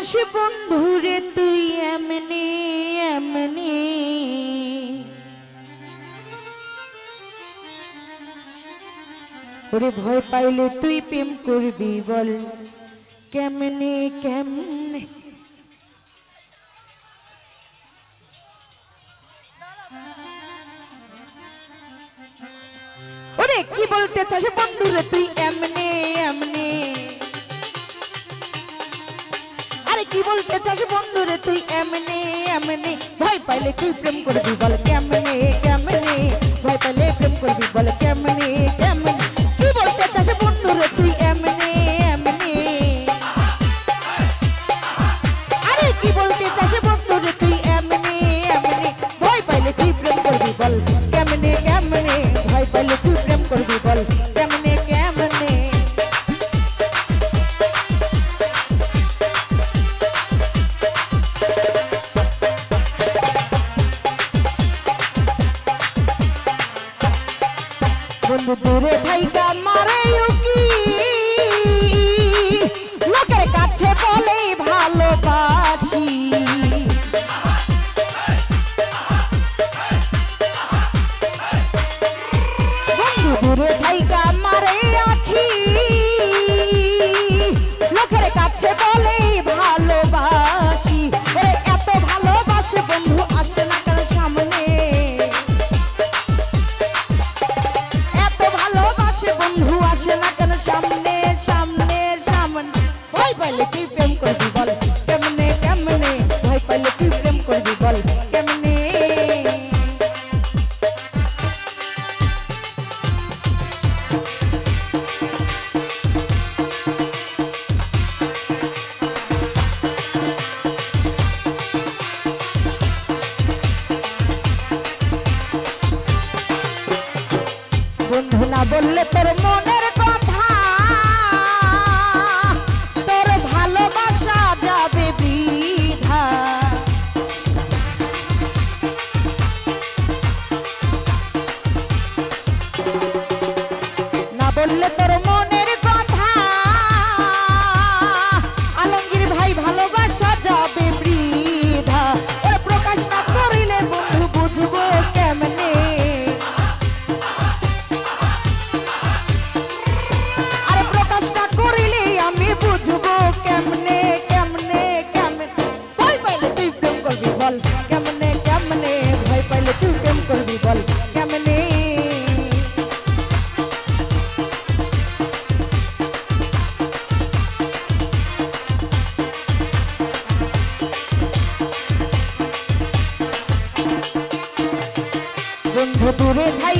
চাস বন্ধুরে তুই এমনি এমনি। ওরে ভয় পাইলে তুই প্রেম করবি বল, কেমনে কেমনে? ওরে কি বলতে চাস বন্ধুরে তুই এমনি কি বলতে চাস বন্ধুরে তুই? এমনি এমনি। ভয় পাইলে তুই প্রেম করবি বল কেমনে কেমনে? ভয় পাইলে প্রেম করবি বল কেমনে কেমনে? কি বলতে চাস বন্ধুরে তুই? এমনি এমনি। আরে কি বলতে চাস বন্ধুরে তুই? এমনি এমনি। ভয় পাইলে তুই প্রেম করবি বল কেমনে কেমনে? ভয় পাইলে তুই বললে তোর মনের বন্ধু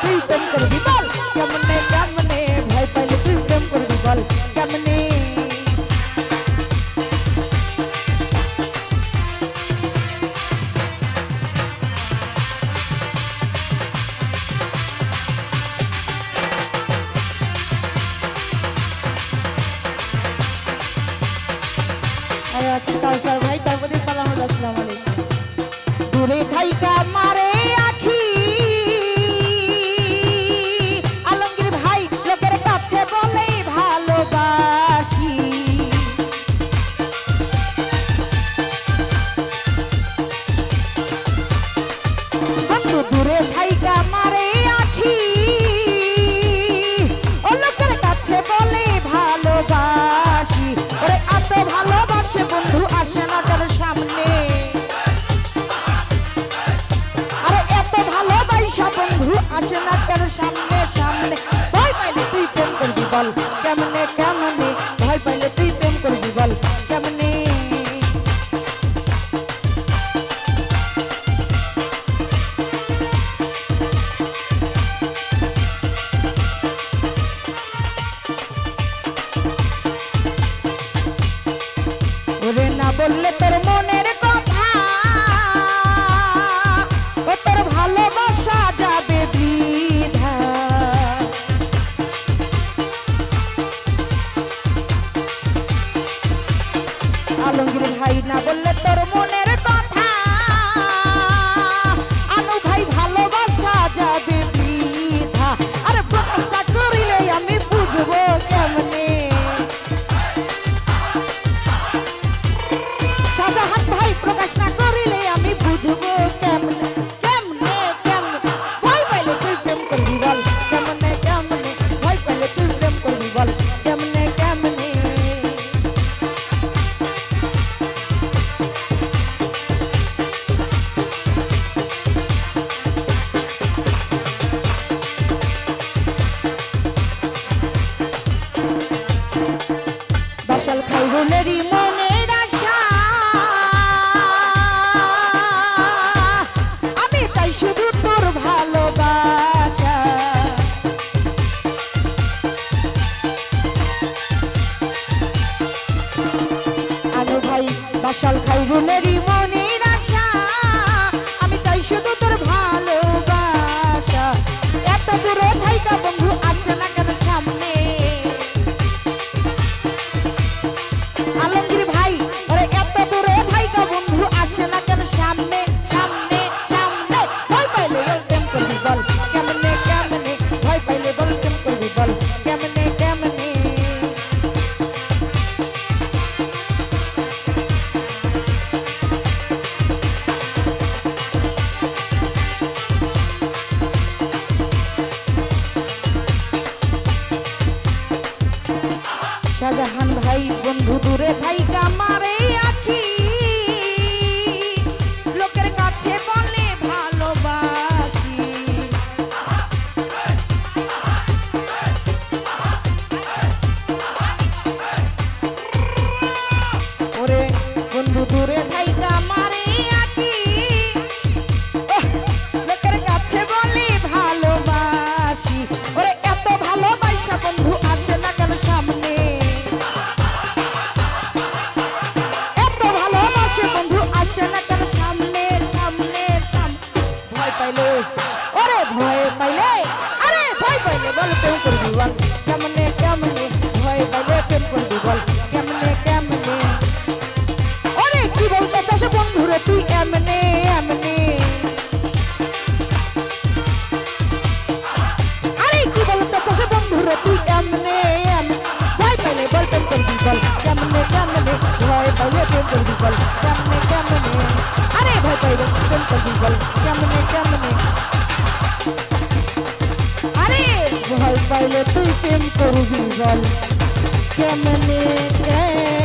তুই প্রেম করবি বল কেমনে কেমনে ভয় ভাই তারপরে সালাম আসসালামু আলাইকুম দূরে থাইকা আসে না কেন সামনে সামনে। ভয় পাইলে তুই ফোন করবি বল। জাহান ভাই বন্ধু দূরে ভাই কামার তুই এমনে এমনে। আরে কি বলতো তুই এমনে এমনে। ভয় পাইলে বলতেন করবি বল। কেমনে কেমনে ভয় পাইলে প্রেম করবি বল। কেমনে কেমনে আরে ভয় পাইলে প্রেম করবি বল। কেমনে কেমনে আরে ভয় পাইলে তুই প্রেম করবি বল। কেমনে কেমনে